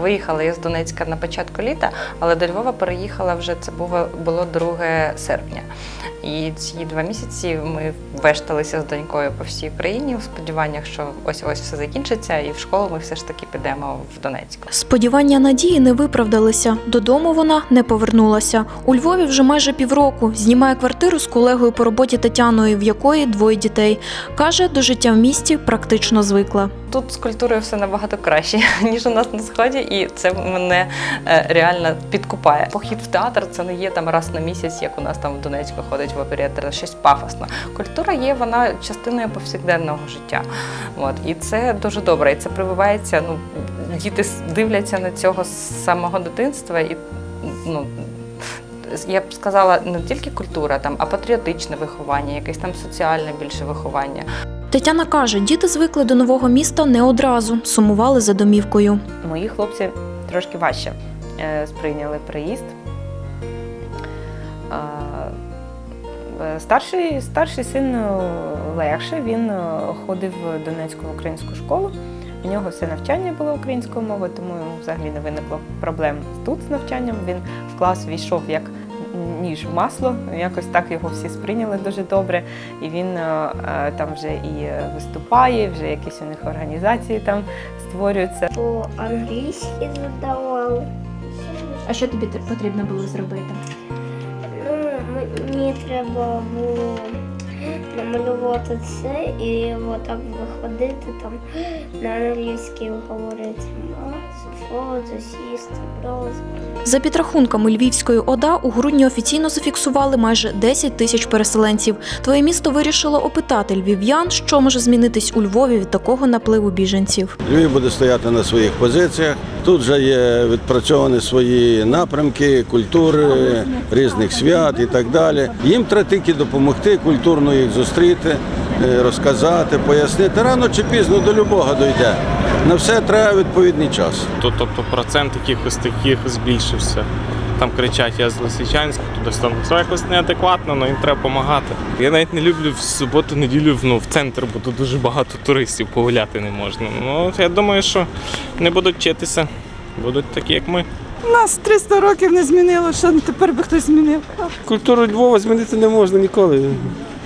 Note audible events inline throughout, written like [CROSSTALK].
виїхала я з Донецька на початку літа, але до Львова переїхала вже це було, було 2 серпня. І ці два місяці ми вешталися з донькою по всій Україні у сподіваннях, що ось ось все закінчиться, і в школу ми все ж таки підемо в Донецьку. Сподівання Надії не виправдалися. Додому вона не повернулася. У Львові вже майже півроку знімає квартиру з колегою по роботі Тетяною, в якої двоє дітей. Каже, до життя в місті практично звикла. Тут з культурою все набагато краще, [LAUGHS] ніж у нас на сході, і це мене е, реально підкупає. Похід в театр це не є там раз на місяць, як у нас там в Донецьку ходить в оперетор, щось пафосно. Культура є вона частиною повсякденного життя. От і це дуже добре. І це прививається. Ну діти дивляться на цього з самого дитинства і ну. Я б сказала не тільки культура, там, а патріотичне виховання, якесь там соціальне більше виховання. Тетяна каже, діти звикли до нового міста не одразу, сумували за домівкою. Мої хлопці трошки важче е, сприйняли приїзд. Е, Старший, старший син е, легше, він е, ходив в Донецьку українську школу. У нього все навчання було українською мовою, тому йому взагалі не виникло проблем тут з навчанням. Він в клас війшов як ніж в масло. Якось так його всі сприйняли дуже добре. І він е, е, там вже і виступає, вже якісь у них організації там створюються. По-англійськи задавали. А що тобі потрібно було зробити? Ну, мені треба було намалювати це і отак виходити там на англійській говорити фото, сісти. За підрахунками Львівської ОДА, у грудні офіційно зафіксували майже 10 тисяч переселенців. Твоє місто вирішило опитати львів'ян, що може змінитись у Львові від такого напливу біженців. Львів буде стояти на своїх позиціях. Тут вже є відпрацьовані свої напрямки, культури, різних свят і так далі. Їм треба тільки допомогти, культурно їх зустріти, розказати, пояснити. Рано чи пізно до любого дойде. На все треба відповідний час. То- Тобто процент якихось таких збільшився. Там кричать, я з Лисичанська, туди там це якось неадекватно, але їм треба допомагати. Я навіть не люблю в суботу, неділю ну, в центр, бо тут дуже багато туристів погуляти не можна. Ну я думаю, що не будуть вчитися, будуть такі, як ми. Нас 300 років не змінило, що тепер би хтось змінив. Культуру Львова змінити не можна ніколи.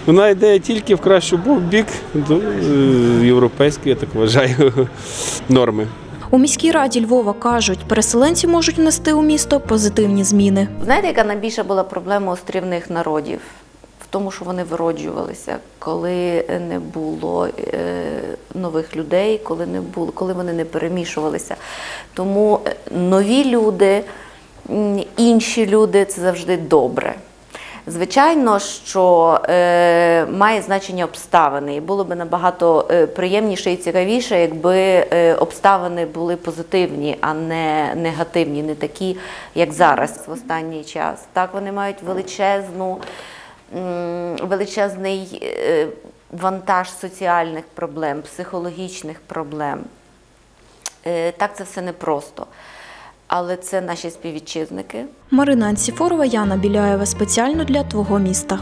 Вона йде тільки в кращу бік до е, європейської, я так вважаю, [LAUGHS] норми. У міській раді Львова кажуть, переселенці можуть внести у місто позитивні зміни. Знаєте, яка найбільша була проблема острівних народів? В тому, що вони вироджувалися, коли не було е, нових людей, коли не було, коли вони не перемішувалися. Тому е, нові люди, інші люди це завжди добре. Звичайно, що е, має значення обставини, і було б набагато е, приємніше і цікавіше, якби е, обставини були позитивні, а не негативні, не такі, як зараз в останній час. Так, вони мають величезну, величезний е, вантаж соціальних проблем, психологічних проблем. Так, це все непросто. Але це наші співвітчизники. Марина Анціфорова, Яна Біляєва спеціально для твого міста.